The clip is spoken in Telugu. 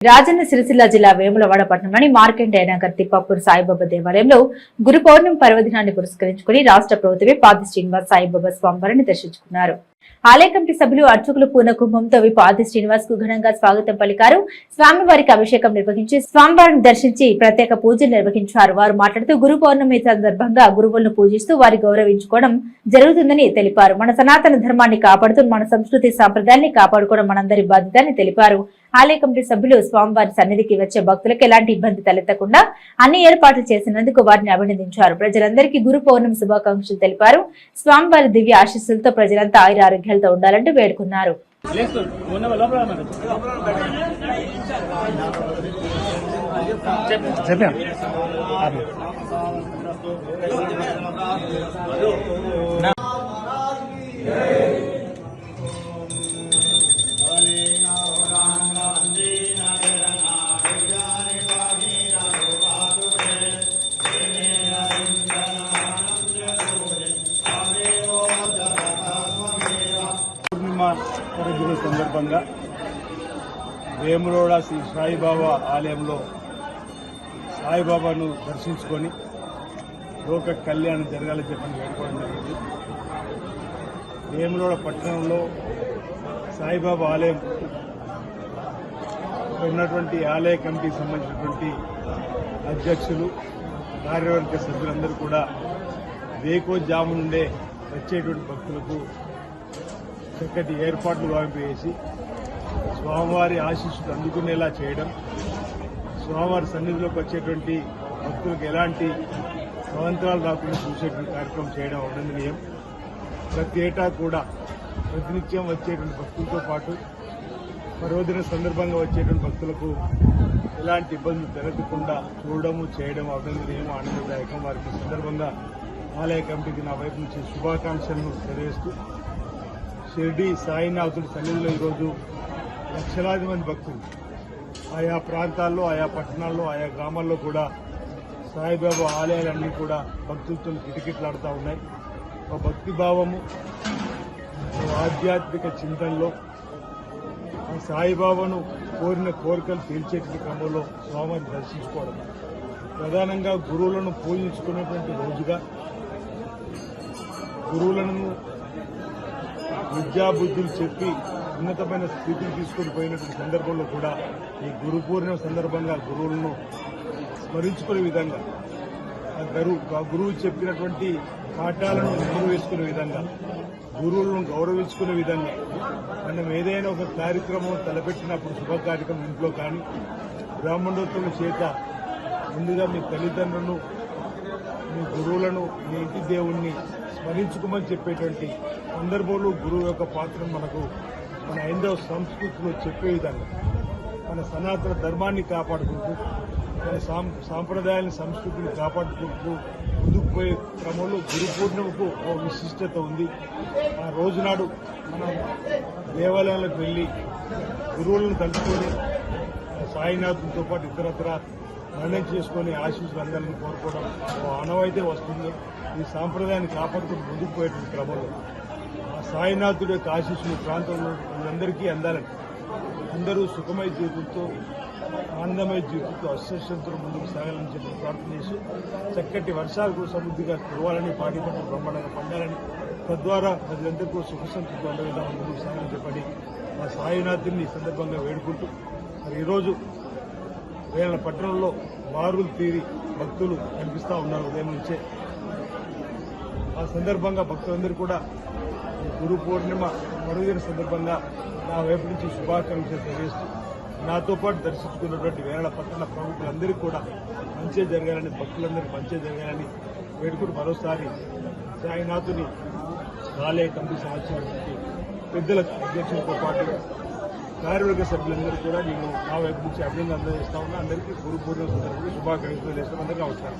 రాజన్న సిరిసిల్ల జిల్లా వేములవాడ పట్టణంలోని మార్కెండయ్య నగర్ తిప్పాపూర్ సాయిబాబా దేవాలయంలో గురు పౌర్ణమి పర్వదినాన్ని పురస్కరించుకుని రాష్ట్ర ప్రభుత్వమే పాది శ్రీనివాస్ సాయిబాబా స్వామివారిని దర్శించుకున్నారు. ఆలయ కమిటీ సభ్యులు అర్చకులు పూర్ణ కుంభంతో విపాది శ్రీనివాస్కు ఘనంగా స్వాగతం పలికారు. స్వామివారికి అభిషేకం నిర్వహించి స్వామివారిని దర్శించి ప్రత్యేక పూజలు నిర్వహించారు. వారు మాట్లాడుతూ గురు పౌర్ణమి సందర్భంగా గురువులను పూజిస్తూ వారి గౌరవించుకోవడం జరుగుతుందని తెలిపారు. మన సనాతన ధర్మాన్ని కాపాడుతూ మన సంస్కృతి సాంప్రదాయాన్ని కాపాడుకోవడం మనందరి బాధ్యత అని తెలిపారు. ఆలయ కమిటీ సభ్యులు స్వామివారి సన్నిధికి వచ్చే భక్తులకు ఎలాంటి ఇబ్బంది తలెత్తకుండా అన్ని ఏర్పాట్లు చేసినందుకు వారిని అభినందించారు. ప్రజలందరికీ గురు పౌర్ణమి శుభాకాంక్షలు తెలిపారు. స్వామివారి దివ్య ఆశీస్సులతో ప్రజలంతా ఆయుర ఆరోగ్యాలతో ఉండాలంటూ వేడుకున్నారు. లేదు పూర్ణిమ పరుగుల సందర్భంగా వేములోడ శ్రీ సాయిబాబా ఆలయంలో సాయిబాబాను దర్శించుకొని లోక కళ్యాణం జరగాలని చెప్పని వేడుకోవడం జరిగింది. వేములోడ పట్టణంలో సాయిబాబా ఆలయం ఉన్నటువంటి ఆలయ కమిటీకి సంబంధించినటువంటి అధ్యక్షులు కార్యవర్గ సభ్యులందరూ కూడా వేకోజాము నుండే వచ్చేటువంటి భక్తులకు చక్కటి ఏర్పాట్లు వాంపేసి స్వామివారి ఆశీస్సులు అందుకునేలా చేయడం స్వామివారి సన్నిధిలోకి వచ్చేటువంటి భక్తులకు ఎలాంటి అవంతరాలు రాకుండా చూసేటువంటి కార్యక్రమం చేయడం అభినందనీయం. ప్రతి ఏటా కూడా ప్రతినిత్యం వచ్చేటువంటి భక్తులతో పాటు పర్వదిన సందర్భంగా వచ్చేటువంటి భక్తులకు ఎలాంటి ఇబ్బందులు జరగకుండా చూడడము చేయడం అభినందనీయం ఆనందదాయకం. వారికి సందర్భంగా ఆలయ కమిటీకి నా వైపు నుంచి శుభాకాంక్షలను తెలియజేస్తూ షిర్డీ సాయినాథుడి సన్నిధిలో ఈరోజు లక్షలాది మంది భక్తులు. ఆయా ప్రాంతాల్లో ఆయా పట్టణాల్లో ఆయా గ్రామాల్లో కూడా సాయిబాబా ఆలయాలన్నీ కూడా భక్తులతో కిటకిట్లాడుతూ ఉన్నాయి. ఒక భక్తి భావము ఆధ్యాత్మిక చింతనలో ఆ సాయిబాబాను కోరిన కోరికలు తీర్చేటువంటి క్రమంలో స్వామిని దర్శించుకోవడం. ప్రధానంగా గురువులను పూజించుకునేటువంటి రోజుగా గురువులను విద్యాబుద్ధులు చెప్పి ఉన్నతమైన స్థితికి తీసుకుని పోయినటువంటి సందర్భంలో కూడా ఈ గురు పూర్ణిమ సందర్భంగా గురువులను స్మరించుకునే విధంగా ఆ గురువు ఆ గురువు చెప్పినటువంటి పాఠాలను నెరవేర్చుకునే విధంగా గురువులను గౌరవించుకునే విధంగా మనం ఏదైనా ఒక కార్యక్రమం తలపెట్టినప్పుడు శుభ కార్యక్రమం ఇంట్లో కానీ బ్రాహ్మణోత్తముల చేత ముందుగా మీ తల్లిదండ్రులను మీ గురువులను మీ ఇంటి దేవుణ్ణి స్మరించుకోమని చెప్పేటువంటి సందర్భంలో గురువు యొక్క పాత్రను మనకు మన హైందవ సంస్కృతిలో చెప్పే విధంగా మన సనాతన ధర్మాన్ని కాపాడుకుంటూ మన సాం- సంస్కృతిని కాపాడుకుంటూ ముందుకు పోయే క్రమంలో గురు పూర్ణిమకు ఒక విశిష్టత ఉంది. ఆ రోజునాడు మనం దేవాలయాలకు వెళ్ళి గురువులను తలుచుకొని సాయినాథులతో పాటు ఇతరత్ర నిర్ణయం చేసుకొని ఆశీస్సులు అందాలని కోరుకోవడం ఓ ఆనవాయితీ వస్తుంది. ఈ సాంప్రదాయాన్ని కాపాడుకుని ముందుకు పోయేటువంటి క్రమంలో ఆ సాయినాథుడి యొక్క ఆశీస్సులు ఈ ప్రాంతంలో అందరికీ అందాలని అందరూ సుఖమై జీవితంతో ఆనందమయ జీవితంతో అశ్వశంతో ముందుకు సాగాలని చెప్పి ప్రార్థన చేసి చక్కటి వర్షాలకు సమృద్ధిగా కురవాలని పాటి పంటలు బ్రహ్మాండంగా పండాలని తద్వారా ప్రజలందరికీ సుఖ సంతృప్తి ఉండే ముందుకు సాగాలని చెప్పని ఆ సాయినాథుని ఈ సందర్భంగా వేడుకుంటూ మరి ఈరోజు వేల పట్టణంలో బారులు తీరి భక్తులు కనిపిస్తూ ఉన్నారు ఉదయం నుంచే. ఆ సందర్భంగా భక్తులందరూ కూడా గురు పూర్ణిమ పర్వదిన సందర్భంగా నా వైపు నుంచి శుభాకాంక్షలు తెలియజేస్తూ నాతో పాటు దర్శించుకున్నటువంటి వేళ పట్టణ ప్రముఖులందరికీ కూడా మంచి జరగాలని భక్తులందరికీ మంచి జరగాలని వేడుకుని మరోసారి సాయినాథుని ఆలయ కమిటీ సంవత్సరానికి పెద్దలకు అధ్యక్షులతో పాటు కార్మిక సభ్యులందరూ కూడా నేను నా వైపు నుంచి అభినందన అందజేస్తా ఉన్నా. అందరికీ గురు పూర్ణిమ శుభాకాంక్షలు తెలియజేస్తాం అందరికీ నమస్కారం.